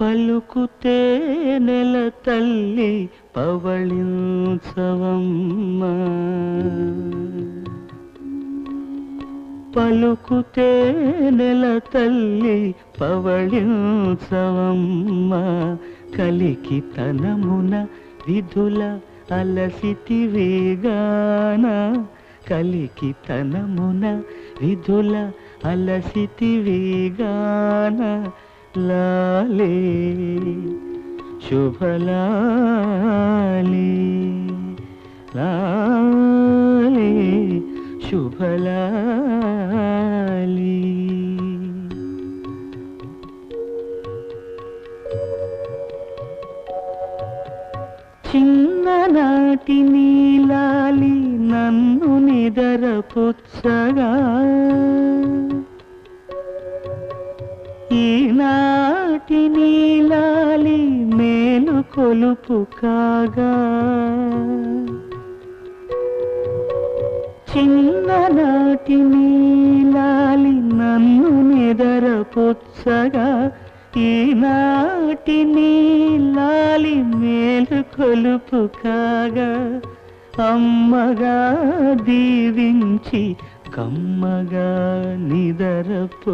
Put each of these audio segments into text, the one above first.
పలుకుతే నెల తల్లి పవళించవమ్మా. పలుకుతే నెల తల్లి పవళించవమ్మా. కలికి తనమున విధుల అలసితి వేగాన. కలికి తనమున విధుల అలసితి వేగాన. లాలే శుభలాలి. లాలే శుభలా చిన్ననాటి నీలాలి నన్ను నిదరపుచ్చగా. ఈనాటి నీలాలి మేలు కొలుపు కాగా చిన్ననాటి నీలాలి నన్ను నిదరపుచ్చగా. ఈనాటి నీలాలి మేలు కొలుపు కాగా అమ్మగా దీవించి కమ్మగా నిదరపో.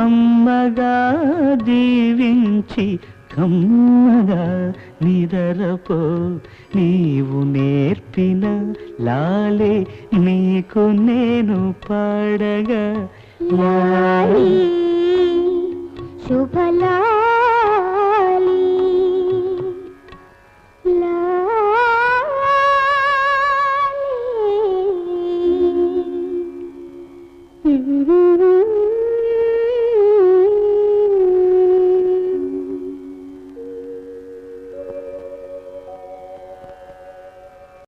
అమ్మగా దీవించి కమ్మగా నిదరపో. నీవు నేర్పిన లాలే నీకు నేను పాడగా లాలి శుభలాలి